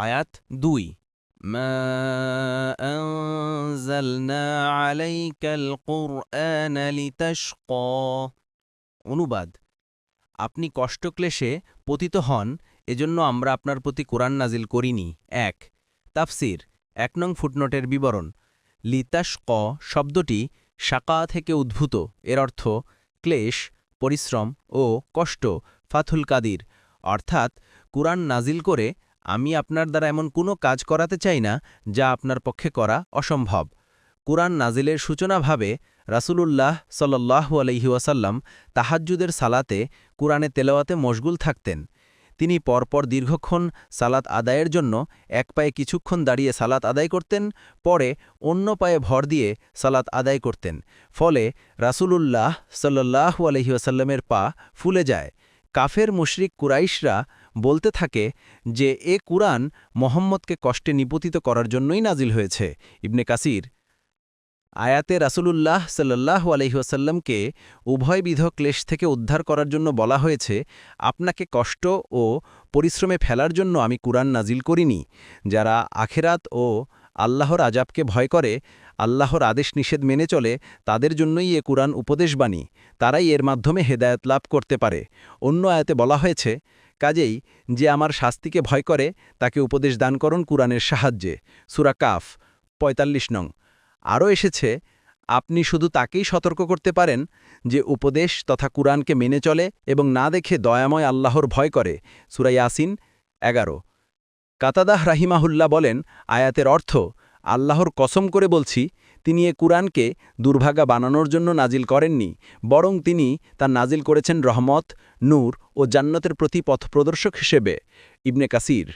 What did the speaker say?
আয়াত দুই ما أنزلنا عليك القرآن لتشقى অনুবাদ আপনি কষ্টক্লেশে পতিত হন এজন্য আমরা আপনার প্রতি কোরআন নাজিল করিনি এক তাফসির এক নং ফুটনোটের বিবরণ লিতাশক শব্দটি শাকা থেকে উদ্ভূত এর অর্থ ক্লেশ পরিশ্রম ও কষ্ট ফাথুল কাদির অর্থাৎ কুরআন নাজিল করে আমি আপনার দ্বারা এমন কোনো কাজ করাতে চাই না যা আপনার পক্ষে করা অসম্ভব। কুরআন নাজিলের সূচনাভাবে রাসূলুল্লাহ সাল্লাল্লাহু আলাইহি ওয়াসাল্লাম তাহাজ্জুদের সালাতে কুরআনে তেলাওয়াতে মশগুল থাকতেন। তিনি পরপর দীর্ঘক্ষণ সালাত আদায়ের জন্য এক পায়ে কিছুক্ষণ দাঁড়িয়ে সালাত আদায় করতেন, পরে অন্য পায়ে ভর দিয়ে সালাত আদায় করতেন, ফলে রাসূলুল্লাহ সাল্লাল্লাহু আলাইহি ওয়াসাল্লামের পা ফুলে যায়। কাফের মুশরিক কুরাইশরা বলতে থাকে যে, এ কুরআন মোহাম্মদকে কষ্টে নিপতিত করার জন্যই নাজিল হয়েছে। ইবনে কাসির আয়াতে রাসূলুল্লাহ সাল্লাল্লাহু আলাইহি ওয়াসাল্লামকে উভয়বিধ ক্লেশ থেকে উদ্ধার করার জন্য বলা হয়েছে, আপনাকে কষ্ট ও পরিশ্রমে ফেলার জন্য আমি কুরআন নাজিল করিনি। যারা আখেরাত ও আল্লাহর আজাবকে ভয় করে, আল্লাহর আদেশ নিষেধ মেনে চলে, তাদের জন্যই এ কুরআন উপদেশবাণী, তারাই এর মাধ্যমে হেদায়ত লাভ করতে পারে। অন্য আয়াতে বলা হয়েছে, কাজেই যে আমার শাস্তিকে ভয় করে, তাকে উপদেশ দান করুন কুরআনের সাহায্যে। সুরা কাফ ৪৫ নং। আরও এসেছে, আপনি শুধু তাকেই সতর্ক করতে পারেন যে উপদেশ তথা কুরআনকে মেনে চলে এবং না দেখে দয়াময় আল্লাহর ভয় করে। সুরা ইয়াসিন, এগারো। কাতাদাহ রাহিমাহুল্লা বলেন, আয়াতের অর্থ, আল্লাহর কসম করে বলছি, তিনি এ কুরআনকে দুর্ভাগা বানানোর জন্য নাজিল করেননি, বরং তিনি তা নাজিল করেছেন রহমত, নূর ও জান্নাতের প্রতি পথ প্রদর্শক হিসেবে। ইবনে কাসির